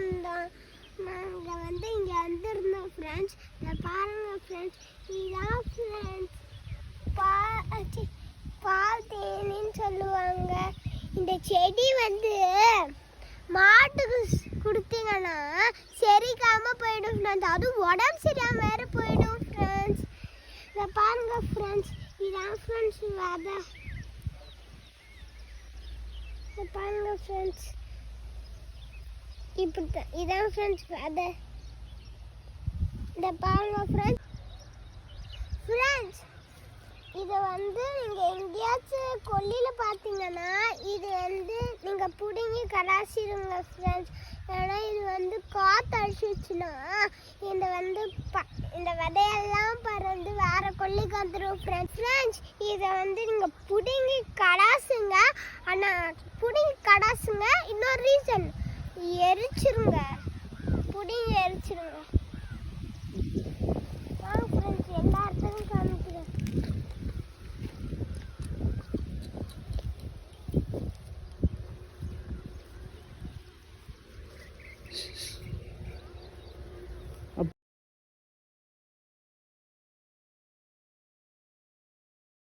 Friends வந்தோம் நாங்கள் வந்து இங்கே வந்திருந்தோம் ஃப்ரெண்ட்ஸ் இதை பாருங்கள் ஃப்ரெண்ட்ஸ் இதான் ஃப்ரெண்ட்ஸ் பா பால் தேனின்னு சொல்லுவாங்க. இந்த செடி வந்து மாட்டுக்கு கொடுத்தீங்கன்னா செரிக்காம போயிடும் ஃப்ரெண்ட்ஸ் அதுவும் உடம்பு சரியாம வேற போயிடும் ஃப்ரெண்ட்ஸ் இதை பாருங்க ஃப்ரெண்ட்ஸ் இதான் ஃப்ரெண்ட்ஸ் விதை பாருங்க ஃப்ரெண்ட்ஸ் இப்படி தான் இதான் ஃப்ரெண்ட்ஸ் அதை இந்த பாருங்க ஃப்ரெண்ட்ஸ் ஃப்ரெண்ட்ஸ் இதை வந்து நீங்கள் எங்கேயாச்சும் கொல்லியில் பார்த்தீங்கன்னா இது வந்து நீங்கள் பிடுங்கி கடாசிடுங்க ஃப்ரெண்ட்ஸ் ஏன்னா இது வந்து காற்று அடிச்சிச்சுன்னா இந்த வந்து ப இந்த விதையெல்லாம் பறந்து வேற கொல்லிக்கு வந்துடும் ஃப்ரெண்ட்ஸ் ஃப்ரெண்ட்ஸ் இதை வந்து நீங்கள் பிடுங்கி கடாசுங்க. ஆனால் பிடுங்கி கடாசுங்க இன்னொரு ரீசன் எரிச்சிருங்க. பிடுங்கி எரிச்சிருங்க. வாங்க ஃப்ரெண்ட்ஸ் எல்லா இடத்துலையும் காமிக்கிறேன்.